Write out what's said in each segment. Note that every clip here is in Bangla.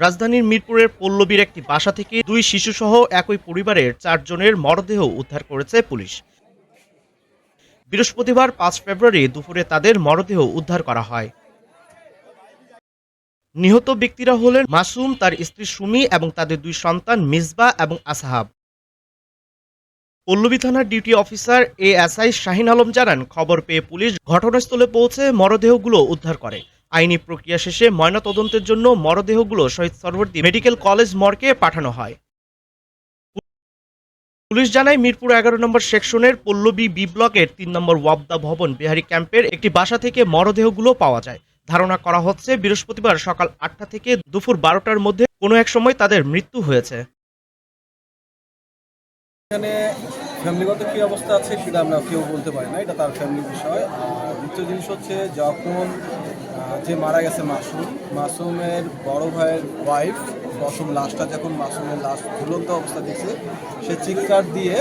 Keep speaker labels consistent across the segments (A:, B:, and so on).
A: রাজধানীর মিরপুরের পল্লবীর একটি বাসা থেকে দুই শিশুসহ একই পরিবারের চারজনের মরদেহ উদ্ধার করেছে পুলিশ। বৃহস্পতিবার পাঁচ ফেব্রুয়ারি দুপুরে তাদের মরদেহ উদ্ধার করা হয়। নিহত ব্যক্তিরা হলেন মাসুম, তার স্ত্রী সুমি এবং তাদের দুই সন্তান মিসবা এবং আসাহাব। পল্লবী থানার duty officer A S I Shahin Alam জানান, খবর পেয়ে পুলিশ ঘটনাস্থলে পৌঁছে মরদেহগুলো উদ্ধার করে। আইনি প্রক্রিয়া শেষে ময়নাতদন্তের জন্য মরদেহগুলো শহীদ সরবর্তী মেডিকেল কলেজ মর্গে পাঠানো হয়। পুলিশ জানায়, মিরপুর এগারো নম্বর সেকশনের পল্লবী বি ব্লকের তিন নম্বর ওয়াবদা ভবন বিহারি ক্যাম্পের একটি বাসা থেকে মরদেহগুলো পাওয়া যায়। ধারণা করা হচ্ছে, বৃহস্পতিবার সকাল আটটা থেকে দুপুর বারোটার মধ্যে কোনো এক সময় তাদের মৃত্যু হয়েছে।
B: এখানে ফ্যামিলিগত কী অবস্থা আছে সেটা আমরা কেউ বলতে পারি না, এটা তার ফ্যামিলির বিষয়। আর দ্বিতীয় জিনিস হচ্ছে, যখন যে মারা গেছে মাসুম, মাসুমের বড় ভাইয়ের ওয়াইফ প্রথম লাশটা যখন মাসুমের লাশ ঝুলন্ত অবস্থা দেখছে। সে চিৎকার দিয়ে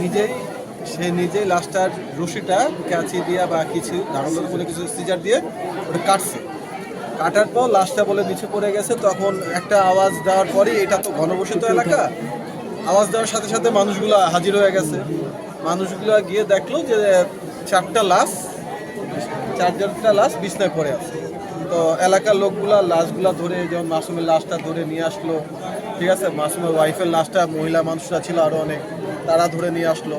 B: নিজেই, সে নিজেই লাশটার রশিটা ক্যাচি দিয়া বা কিছু ধারণ বলে কিছু সিজার দিয়ে ওটা কাটছে। কাটার পর লাশটা বলে নিচে পড়ে গেছে, তখন একটা আওয়াজ দেওয়ার পরে এটা তো ঘনবসিত এলাকা। আওয়াজ দেওয়ার সাথে সাথে মানুষগুলো হাজির হয়ে গেছে। মানুষগুলো গিয়ে দেখল যে চারটা লাশ চার চারটা লাশ বিছনায় পড়ে আছে। তো এলাকার লোকগুলা লাশগুলা ধরে, যেমন মাসুমের লাশটা ধরে নিয়ে আসলো, ঠিক আছে? মাসুমের ওয়াইফের লাশটা, মহিলা মানুষরা ছিল আরও অনেক, তারা ধরে নিয়ে আসলো।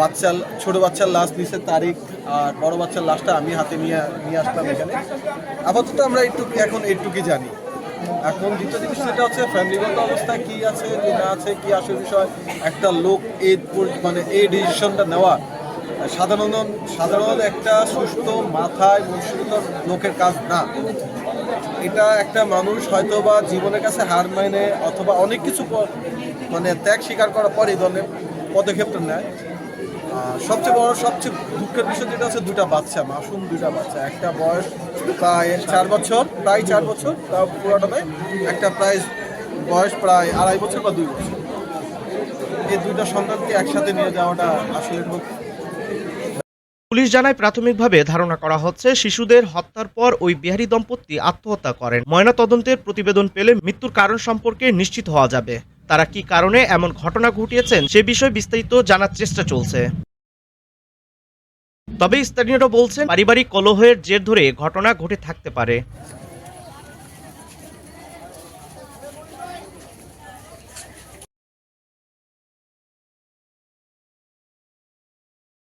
B: বাচ্চা ছোট বাচ্চার লাশ নিচে তারিখ, আর বড় বাচ্চার লাশটা আমি হাতে নিয়ে নিয়ে আসলাম এখানে। আপাতত আমরা একটু এখন এইটুকুই জানি। এখন দ্বিতীয় জিনিস সেটা হচ্ছে ফ্যামিলিগত অবস্থা কি আছে, কি না আছে, কি আসে বিষয়? একটা লোক এই মানে এই ডিসিশনটা নেওয়া সাধারণ সাধারণ একটা সুস্থ মাথায় মনুষ্যত লোকের কাজ না। এটা একটা মানুষ হয়তো বা জীবনের কাছে হার মাইনে অথবা অনেক কিছু মানে ত্যাগ স্বীকার করার পরে এই ধরনের পদক্ষেপটা নেয়। সবচেয়ে বড়, সবচেয়ে দুঃখের বিষয় যেটা হচ্ছে দুটা বাচ্চা, মাসুম দুটা বাচ্চা। একটা বয়স প্রায় চার বছর, প্রায় চার বছর তা পুরোটা নয়, একটা প্রায় বয়স প্রায় আড়াই বছর বা দুই বছর। এই দুইটা সন্তানকে একসাথে নিয়ে যাওয়াটা আসলে খুব
A: পুলিশ জানায়, প্রাথমিকভাবে ধারণা করা হচ্ছে শিশুদের হত্যার পর ওই বিহারি দম্পতি আত্মহত্যা করেন। ময়নাতদন্তের প্রতিবেদন পেলে মৃত্যুর কারণ সম্পর্কে নিশ্চিত হওয়া যাবে। তারা কি কারণে এমন ঘটনা ঘটিয়েছেন সে বিষয়ে বিস্তারিত জানার চেষ্টা চলছে। তবে স্থানীয়রা বলছেন, পারিবারিক কলহের জের ধরে ঘটনা ঘটে থাকতে পারে।